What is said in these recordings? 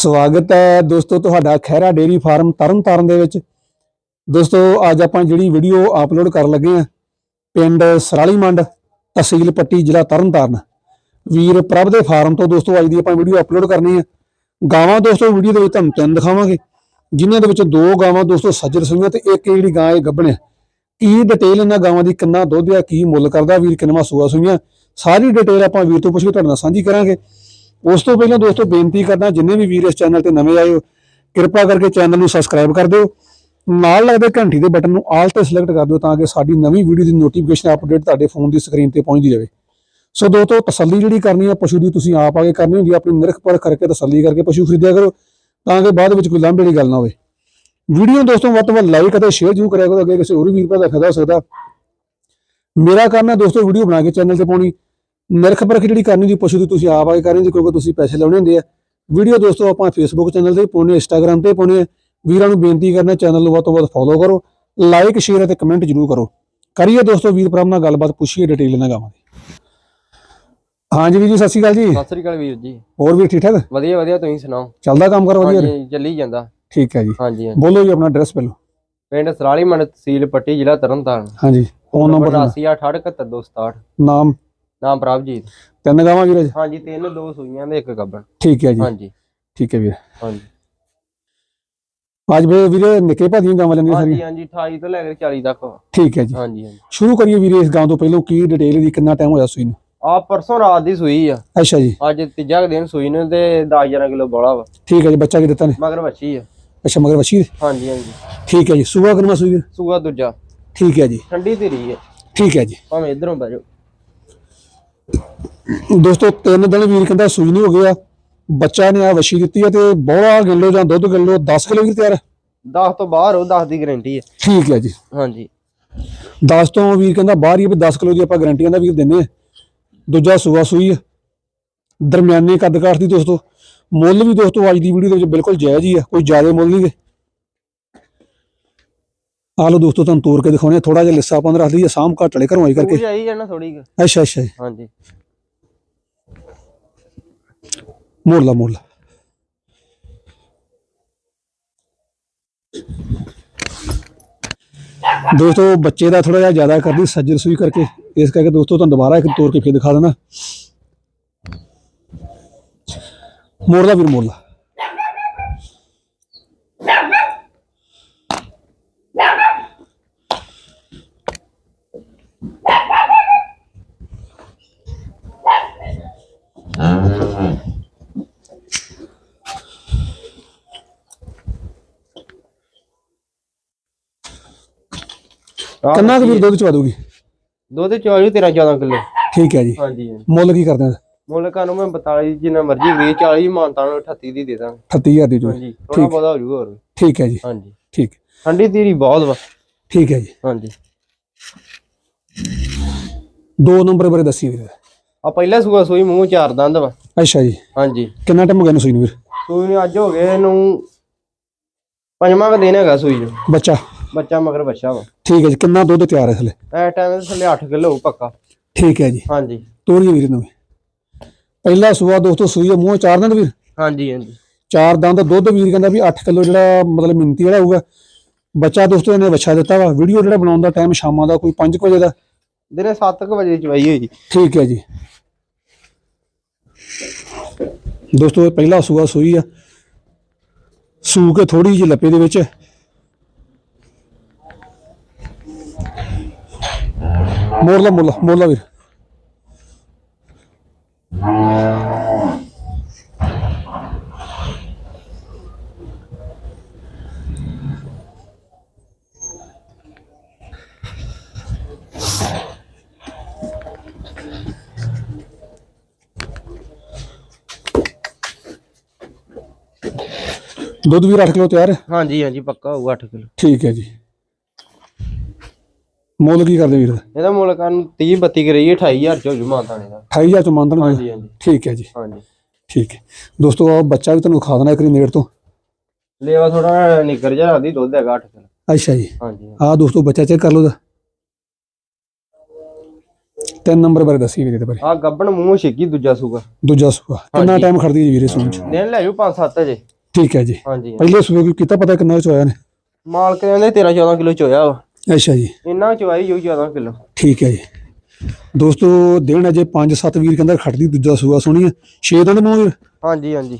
ਸਵਾਗਤ ਹੈ ਦੋਸਤੋ, ਤੁਹਾਡਾ ਖਹਿਰਾ ਡੇਰੀ ਫਾਰਮ ਤਰਨਤਾਰਨ ਦੇ ਵਿੱਚ। ਦੋਸਤੋ, ਅੱਜ ਆਪਾਂ ਜਿਹੜੀ ਵੀਡੀਓ ਅਪਲੋਡ ਕਰਨ ਲੱਗੇ ਆ ਪਿੰਡ ਸਰਾਲੀ ਮੰਡ, ਤਹਿਸੀਲ ਪੱਟੀ, ਜ਼ਿਲ੍ਹਾ ਤਰਨਤਾਰਨ। ਵੀਰ ਪ੍ਰਭ ਦੇ ਫਾਰਮ ਤੋਂ ਦੋਸਤੋ, ਅੱਜ ਦੀ ਆਪਾਂ ਵੀਡੀਓ ਅਪਲੋਡ ਕਰਨੀ ਹੈ। ਗਾਵਾਂ ਦੋਸਤੋ, ਵੀਡੀਓ ਦੇ ਵਿੱਚ ਤੁਹਾਨੂੰ ਤਿੰਨ ਦਿਖਾਵਾਂਗੇ, ਜਿਨ੍ਹਾਂ ਦੇ ਵਿੱਚ ਦੋ ਗਾਵਾਂ ਦੋਸਤੋ ਸੱਜਰ ਸੂਈਆਂ ਤੇ ਇੱਕ ਜਿਹੜੀ ਗਾਂ ਇਹ ਗੱਭਣ। ਹੈ ਕੀ ਡਿਟੇਲ ਇਹਨਾਂ ਗਾਵਾਂ ਦੀ, ਕਿੰਨਾ ਦੁੱਧ ਆ, ਕੀ ਮੁੱਲ ਕਰਦਾ, ਵੀਰ ਕਿੰਨਾ ਸੂਆ ਸੂਈਆਂ ਸਾਰੀ ਡਿਟੇਲ ਆਪਾਂ ਵੀਰ ਤੋਂ ਪੁੱਛ ਕੇ ਤੁਹਾਡੇ ਨਾਲ ਸਾਂਝੀ ਕਰਾਂਗੇ। ਉਸ ਤੋਂ ਪਹਿਲਾਂ ਦੋਸਤੋ ਬੇਨਤੀ ਕਰਨਾ ਜਿੰਨੇ ਵੀ ਵੀਰ ਇਸ ਚੈਨਲ ਤੇ ਨਵੇਂ ਆਏ ਹੋ, ਕਿਰਪਾ ਕਰਕੇ ਚੈਨਲ ਨੂੰ ਸਬਸਕ੍ਰਾਈਬ ਕਰ ਦਿਓ। ਨਾਲ ਲੱਗਦੇ ਘੰਟੀ ਦੇ ਬਟਨ ਨੂੰ ਆਲ ਤੇ ਸਿਲੈਕਟ ਕਰ ਦਿਓ ਤਾਂ ਕਿ ਸਾਡੀ ਨਵੀਂ ਵੀਡੀਓ ਦੀ ਨੋਟੀਫਿਕੇਸ਼ਨ ਅਪਡੇਟ ਤੁਹਾਡੇ ਫੋਨ ਦੀ ਸਕਰੀਨ ਤੇ ਪਹੁੰਚਦੀ ਜਾਵੇ। ਸੋ ਦੋਸਤੋ, ਤਸੱਲੀ ਜਿਹੜੀ ਕਰਨੀ ਹੈ ਪਸ਼ੂ ਦੀ ਤੁਸੀਂ ਆਪ ਆ ਕੇ ਕਰਨੀ ਹੁੰਦੀ ਹੈ ਆਪਣੀ ਨਿਰਖ ਪਰਖ ਕਰਕੇ ਤਸੱਲੀ ਕਰਕੇ ਪਸ਼ੂ ਖਰੀਦਿਆ ਕਰੋ, ਤਾਂ ਕਿ ਬਾਅਦ ਵਿੱਚ ਕੋਈ ਲਾਂਭੇ ਵਾਲੀ ਗੱਲ ਨਾ ਹੋਵੇ। ਵੀਡੀਓ ਦੋਸਤੋ, ਵੱਧ ਤੋਂ ਵੱਧ ਲਾਈਕ ਅਤੇ ਸ਼ੇਅਰ ਜ਼ਰੂਰ ਕਰਿਆ ਕਰੋ, ਅੱਗੇ ਕਿਸੇ ਹੋਰ ਵੀਰ ਦਾ ਫਾਇਦਾ ਹੋ ਸਕਦਾ। ਮੇਰਾ ਕੰਮ ਹੈ ਦੋਸਤੋ ਵੀਡੀਓ ਬਣਾ ਕੇ ਚੈਨਲ ਤੇ ਪਾਉਣੀ। ਨਿਰਖ ਪਰਖ ਜਿਹੜੀ ਕਰਨੀ ਦੀ ਪਸ਼ੂ ਦੀ ਤੁਸੀਂ ਆਪ ਆ ਕੇ ਕਰਨੀ ਜੀ ਕਿਉਂਕਿ ਤੁਸੀਂ ਪੈਸੇ ਲਾਉਣੇ ਹੁੰਦੇ ਆ। ਵੀਡੀਓ ਦੋਸਤੋ ਆਪਾਂ ਫੇਸਬੁੱਕ ਚੈਨਲ ਤੇ ਪਾਉਣੇ ਇੰਸਟਾਗ੍ਰam ਤੇ ਪਾਉਣੇ ਆ। ਵੀਰਾਂ ਨੂੰ ਬੇਨਤੀ ਕਰਨਾ ਚੈਨਲ ਨੂੰ ਵੱਧ ਤੋਂ ਵੱਧ ਫੋਲੋ ਕਰੋ ਲਾਈਕ ਸ਼ੇਅਰ ਅਤੇ ਕਮੈਂਟ ਜ਼ਰੂਰ ਕਰੋ। ਕਰੀਏ ਦੋਸਤੋ ਵੀਰ ਭਰਾ ਨਾਲ ਗੱਲਬਾਤ ਪੁੱਛੀਏ ਡਿਟੇਲ ਨਾਲ ਗਾਵਾਂ ਦੀ। ਹਾਂਜੀ ਵੀਰ ਜੀ ਸਤਿ ਸ਼੍ਰੀ ਅਕਾਲ ਜੀ। ਸਤਿ ਸ੍ਰੀ ਅਕਾਲ ਵੀਰ ਜੀ। ਹੋਰ ਵੀ ਠੀਕ ਠਾਕ? ਵਧੀਆ ਵਧੀਆ ਤੁਸੀਂ ਸੁਣਾਓ? ਚੱਲਦਾ ਕੰਮ ਕਰ ਵਧੀਆ ਚੱਲੀ ਜਾਂਦਾ। ਠੀਕ ਹੈ ਜੀ। ਹਾਂਜੀ ਹਾਂਜੀ। ਬੋਲੋ ਜੀ ਆਪਣਾ ਐਡਰੈਸ ਪਹਿਲਾਂ। ਪਿੰਡ ਸਰਾਲੀ ਮੰਡ ਤਹਿਸੀਲ ਪੱਟੀ ਜ਼ਿਲ੍ਹਾ ਤਰਨਤਾਰਨ। ਹਾਂਜੀ ਫੋਨ ਨੰਬਰ 8868271267 ਨਾਮ? ਨਾਮ ਪ੍ਰਭਜੀਤ। ਤਿੰਨ ਗਾਵਾਂ ਵੀਰ? ਜੀ ਹਾਂਜੀ ਤਿੰਨ ਦੋ ਸੂਈਆਂ ਦੇ ਇੱਕ ਗੱਬਣ। ਠੀਕ ਹੈ ਜੀ। ਹਾਂਜੀ। ਠੀਕ ਹੈ ਵੀਰ। ਹਾਂਜੀ। ਅੱਜ ਵੀ ਵੀਰੇ ਨਿੱਕੇ ਭਾਦੀਆਂ ਗਾਵਾਂ ਲੈਂਦੀਆਂ ਸਾਰੀਆਂ? ਹਾਂਜੀ ਹਾਂਜੀ 28 ਤੋਂ ਲੈ ਕੇ 40 ਤੱਕ। ਠੀਕ ਹੈ ਜੀ। ਹਾਂਜੀ ਹਾਂਜੀ। ਸ਼ੁਰੂ ਕਰੀਏ ਵੀਰੇ ਇਸ ਗਾਂ ਤੋਂ ਪਹਿਲਾਂ ਕੀ ਡਿਟੇਲ ਦੀ ਕਿੰਨਾ ਟਾਈਮ ਹੋਇਆ ਸੂਈ ਨੂੰ? ਆ ਪਰਸੋਂ ਰਾਤ ਦੀ ਸੂਈ ਆ। ਅੱਛਾ ਜੀ। ਅੱਜ ਤੀਜਾ ਦਿਨ ਸੂਈ ਨੂੰ ਤੇ 10 11 ਕਿਲੋ ਬੋਲਾ ਵਾ। ਠੀਕ ਹੈ ਜੀ ਬੱਚਾ ਕੀ ਦਿੱਤਾ ਨੇ? ਮਗਰ ਵੱਛੀ ਆ। ਅੱਛਾ ਮਗਰ ਵਸ਼ੀ ਹਾਂਜੀ ਹਾਂਜੀ। ਠੀਕ ਹੈ ਜੀ। ਸੂਆ ਕਰਨਾ ਸੂਈ? ਸੂਆ ਦੂਜਾ। ਠੀਕ ਹੈ ਜੀ। ਠੰਡੀ ਧੀਰੀ ਹੈ ਠੀਕ ਹੈ ਜੀ। ਭਾਵੇਂ ਇਧਰੋਂ ਬਹਿ ਜਾਓ। ਦੋਸਤੋ ਤਿੰਨ ਦਿਨ ਵੀਰ ਕਹਿੰਦਾ ਸੂਈ ਨਹੀਂ ਹੋ ਗਿਆ ਬੱਚਾ ਨੇ ਆ ਵਸ਼ੀ ਦਿੱਤੀ ਹੈ ਤੇ ਬੋਲਾ ਕਿਲੋ ਜਾਂ ਦੁੱਧ ਕਿਲੋ 10 ਕਿਲੋ ਵੀਰ ਤਿਆਰ ਹੈ? 10 ਤੋਂ ਬਾਹਰ ਉਹ 10 ਦੀ ਗਾਰੰਟੀ ਹੈ ਠੀਕ ਹੈ ਜੀ। ਹਾਂਜੀ। 10 ਤੋਂ ਵੀਰ ਕਹਿੰਦਾ ਬਾਹਰ ਹੀ ਵੀ 10 ਕਿਲੋ ਦੀ ਆਪਾਂ ਗਾਰੰਟੀਆਂ ਦਾ ਵੀਰ ਦਿੰਨੇ ਆ। ਦੂਜਾ ਸੂਆ ਸੂਈ ਆ। ਦਰਮਿਆਨੇ ਕੱਦ ਕਾਠ ਦੀ ਦੋਸਤੋ। ਮੁੱਲ ਵੀ ਦੋਸਤੋ ਅੱਜ ਦੀ ਵੀਡੀਓ ਦੇ ਵਿੱਚ ਬਿਲਕੁਲ ਜਾਇਜ਼ ਹੀ ਆ ਕੋਈ ਜ਼ਿਆਦਾ ਮੁੱਲ ਨਹੀਂ ਗੇ। ਆ ਲੋ ਦੋਸਤੋ ਤੁਹਾਨੂੰ ਤੋੜ ਕੇ ਦਿਖਾਉਣੇ ਥੋੜਾ ਜਿਹਾ ਲਿੱਸਾ ਆਪਾਂ ਰੱਖ ਲਈਏ ਸਾਮ ਘੱਟ ਵਾਲੇ ਘਰੋਂ ਆਈ ਕਰਕੇ। ਪੂਰੀ ਆਈ ਜਾਣਾ ਥੋੜੀ ਅੱਛਾ ਅੱਛਾ। ਹਾਂਜੀ। ਮੋੜ ਲਾ ਮੋੜ ਲਾ। ਦੋਸਤੋ ਬੱਚੇ ਦਾ ਥੋੜਾ ਜਿਹਾ ਜ਼ਿਆਦਾ ਕਰਦੀ ਸੱਜਰ ਸੂਈ ਕਰਕੇ। ਇਸ ਕਰਕੇ ਦੋਸਤੋ ਤੁਹਾਨੂੰ ਦੁਬਾਰਾ ਇੱਕ ਤੋੜ ਕੇ ਫੇਰ ਦਿਖਾ ਦੇਣਾ। ਮੋੜ ਲਾ ਵੀਰ ਮੋੜ ਲਾ। ਕਿੰਨਾ ਕੁ ਵੀਰ ਦੁੱਧ ਚਵਾ ਦੂਗੀ ਦੁੱਧ ਚੋਰੀ 13 14 ਕਿਲੋ। ਠੀਕ ਹੈ ਜੀ। ਹਾਂਜੀ। ਮੁੱਲ ਕੀ ਕਰਦੇ ਆ? ਮੁੱਲਕਾਂ ਨੂੰ ਮੈਂ 42 ਜਿੰਨਾ ਮਰਜ਼ੀ ਗਰੀ 40 ਮਾਨਤਾ ਨੂੰ 38 ਦੀ ਦੇ ਦਾਂ 38000 ਦੀ ਜੋ ਹਾਂਜੀ ਥੋੜਾ ਬਹੁਤਾ ਹੋ ਜੂਗਾ ਹੋਰ ਵੀ। ਠੀਕ ਹੈ ਜੀ। ਹਾਂਜੀ। ਠੀਕ। ਠੰਡੀ ਤੀਰੀ ਬਹੁਤ ਵਾ। ਠੀਕ ਹੈ ਜੀ। ਹਾਂਜੀ। ਦੋ ਨੰਬਰ ਬਾਰੇ ਦੱਸੀ ਵੀਰ। ਆ ਪਹਿਲਾ ਸੂਆ ਸੂਈ ਮੂੰਹ ਚਾਰ ਦੰਦ ਵਾ। ਅੱਛਾ ਜੀ। ਹਾਂਜੀ। ਕਿੰਨਾ ਟਾਈਮ ਹੋ ਗਿਆ ਨੂੰ ਸੂਈ ਨੂੰ ਵੀਰ? ਸੂਈ ਨੂੰ ਅੱਜ ਹੋ ਗਏ ਇਹਨੂੰ ਪੰਜਵਾਂ ਦਿਨ ਹੈਗਾ ਸੂਈ ਨੂੰ। ਬੱਚਾ। ਬੱਚਾ ਮਗਰ ਬੱਚਾ ਵਾ। ਠੀਕ ਹੈ ਜੀ ਕਿੰਨਾ ਦੁੱਧ ਤਿਆਰ ਹੈ ਥਲੇ? ਐ ਟਾਈਮ ਦੇ ਥੱਲੇ 8 ਕਿਲੋ ਪੱਕਾ। ਠੀਕ ਹੈ ਜੀ। ਹਾਂਜੀ। ਤੋਰੀਏ ਵੀਰ ਨੂੰ ਪਹਿਲਾ ਸੂਆ ਦੋਸਤੋ ਸੂਈ ਹੈ ਮੂੰਹ ਚਾਰ ਦੰਦ ਵੀਰ? ਹਾਂਜੀ ਹਾਂਜੀ। ਚਾਰ ਦੰਦ ਦੁੱਧ ਵੀਰ ਕਹਿੰਦਾ ਵੀ 8 ਕਿਲੋ ਜਿਹੜਾ ਮਤਲਬ ਮਿੰਤੀ ਵਾਲਾ ਹੋਊਗਾ। ਬੱਚਾ ਦੋਸਤੋ ਇਹਨੇ ਬੱਚਾ ਦਿੱਤਾ ਵਾ। ਵੀਡੀਓ ਜਿਹੜਾ ਬਣਾਉਣ ਦਾ ਟਾਈਮ ਸ਼ਾਮਾਂ ਦਾ ਕੋਈ 5 ਵਜੇ ਦਾ। ਦਿਨੇ 7 ਵਜੇ ਚਵਾਈ ਹੋਈ ਠੀਕ ਹੈ ਜੀ। ਦੋਸਤੋ ਇਹ ਪਹਿਲਾ ਸੂਆ ਸੂਈ ਆ। ਸੂ ਕੇ ਥੋੜੀ ਜਿਹੀ ਲੱਪੇ ਦੇ ਵਿੱਚ। ਮੋੜ ਲਾ ਮੋੜ ਲਾ ਮੋੜ ਲਾ ਵੀਰ ਦੁੱਧ ਵੀ 8 ਕਿਲੋ ਤਿਆਰ ਹੈ ਹਾਂਜੀ ਹਾਂਜੀ ਪੱਕਾ ਹੋਊਗਾ 8 ਕਿਲੋ ਠੀਕ ਹੈ ਜੀ ਮੁੱਲ ਕੀ ਕਰਦੇ ਵੀਰ? ਇਹਦਾ ਮੁੱਲਕਾਂ ਨੂੰ 30 32 ਕਰੀ 28000 ਚ ਹੋ ਜੂ ਦਾ 28000 ਚ ਮੰਨਦਣ ਹਾਂਜੀ ਹਾਂਜੀ। ਠੀਕ ਹੈ ਜੀ। ਹਾਂਜੀ। ਠੀਕ ਹੈ। ਦੋਸਤੋ ਆ ਬੱਚਾ ਵੀ ਤੁਹਾਨੂੰ ਖਾ ਦੇਣਾ ਇੱਕ ਨੇੜ ਤੋਂ। ਲੇਵਾ ਥੋੜਾ ਨਿੱਕਰ ਜਿਹਾ ਦੀ ਦੁੱਧ ਹੈਗਾ 8 ਕਿਲੋ। ਅੱਛਾ ਜੀ। ਹਾਂਜੀ ਆ ਦੋਸਤੋ ਬੱਚਾ ਚੈੱਕ ਕਰ ਲਓ ਦਾ ਤਿੰਨ ਨੰਬਰ ਬਾਰੇ ਦੱਸੀ ਵੀਰੇ ਦੇ ਬਾਰੇ। ਆ ਗੱਬਣ ਮੂੰਹ ਛੇਕੀ ਦੂਜਾ ਸੂਗਾ। ਦੂਜਾ ਸੂਆ। ਕਿੰਨਾ ਟਾਈਮ ਖੜਦੀ ਜੀ ਵੀਰੇ ਸੂਣ ਚ? ਦਿਨ ਲੈ ਜੂ 5-7 ਜੇ ਠੀਕ ਹੈ ਜੀ। ਹਾਂਜੀ ਪਹਿਲੇ ਸੂਏ ਕੀ ਕੀਤਾ ਪਤਾ ਕਿੰਨਾ ਚੋਇਆ ਨੇ ਮਾਲਕ ਕਹਿੰਦੇ 13-14 ਕਿਲੋ ਚੋਇਆ ਵਾ। ਅੱਛਾ ਜੀ। ਇੰਨਾ ਚੋਆਈ ਜੂ 14 ਕਿਲੋ। ਠੀਕ ਹੈ ਜੀ। ਦੋਸਤੋ ਦਿਨ ਅਜੇ 5-7 ਵੀਰ ਕਹਿੰਦਾ ਖੜਦੀ ਦੂਜਾ ਸੂਆ ਸੁਣੀ 6 ਦਿਨ ਮੂੰਹ। ਵੀਰ ਹਾਂਜੀ।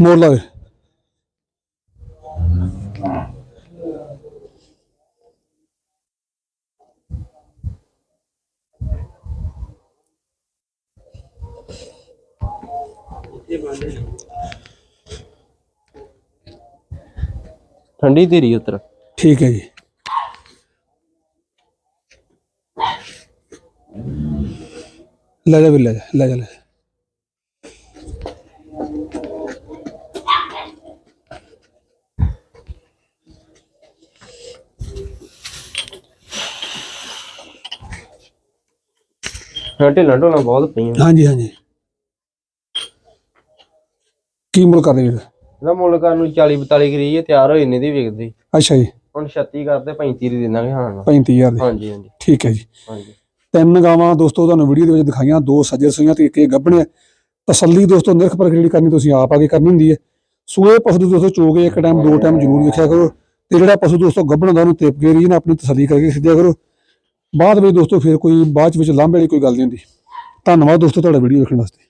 ਹਾਂਜੀ ਲਾ ਵੀਰ ਠੰਡੀ ਧੀਰੀ ਉਤਰ। ਠੀਕ ਹੈ ਜੀ। ਲੈ ਜਾ ਵੀਰ ਲੈ ਜਾ ਲੈ ਜਾ ਲੈ ਜਾ। ਹਾਂ ਢਿੱਲਾਂ ਢੋਲਾਂ ਬਹੁਤ ਪਈਆਂ। ਹਾਂਜੀ ਹਾਂਜੀ। ਕੀ ਮੁੱਲ ਕਰਦੇ ਵੀਰ ਇਹਦਾ ਮੁੱਲ ਕਰਨ ਨੂੰ 40 42 ਕਰੀ ਹੈ ਤਿਆਰ ਹੋਏ ਨੇ ਦੀ ਵਿਕਦੀ ਅੱਛਾ ਜੀ। ਹੁਣ 36 ਕਰਦੇ 35 ਦੀ ਦਿੰਦਾਂਗੇ ਹਾਂ 35000 ਦੀ। ਹਾਂਜੀ ਹਾਂਜੀ। ਠੀਕ ਹੈ ਜੀ। ਹਾਂਜੀ। ਤਿੰਨ ਗਾਵਾਂ ਦੋਸਤੋ ਤੁਹਾਨੂੰ ਵੀਡੀਓ ਦੇ ਵਿੱਚ ਦਿਖਾਈਆਂ ਦੋ ਸੱਜਰ ਸੂਈਆਂ ਤੇ ਇੱਕ ਇਹ ਗੱਭਣ। ਤਸੱਲੀ ਦੋਸਤੋ ਨਿਰਖ ਪਰਖ ਜਿਹੜੀ ਕਰਨੀ ਤੁਸੀਂ ਆਪ ਆ ਕੇ ਕਰਨੀ ਹੁੰਦੀ ਹੈ। ਸੂਏ ਪਸ਼ੂ ਦੇ ਦੋਸਤੋ ਚੋਗੇ ਇੱਕ ਟਾਈਮ ਦੋ ਟਾਈਮ ਜ਼ਰੂਰ ਵੇਖਿਆ ਕਰੋ। ਤੇ ਜਿਹੜਾ ਪਸ਼ੂ ਦੋਸਤੋ ਗੱਭਣ ਦਾ ਉਹਨੂੰ ਤਿਪ ਕੇ ਰੀਜਨ ਆਪਣੀ ਤਸੱਲੀ ਕਰਕੇ ਖਰੀਦਿਆ ਕਰੋ। ਬਾਅਦ ਵਿੱਚ ਦੋਸਤੋ ਫਿਰ ਕੋਈ ਬਾਅਦ ਵਿੱਚ ਲਾਂਭੇ ਵਾਲੀ ਕੋਈ ਗੱਲ ਨਹੀਂ ਹੁੰਦੀ। ਧੰਨਵਾਦ ਦੋਸਤੋ ਤੁਹਾਡਾ ਵੀਡੀਓ ਵੇਖਣ ਵਾਸਤੇ।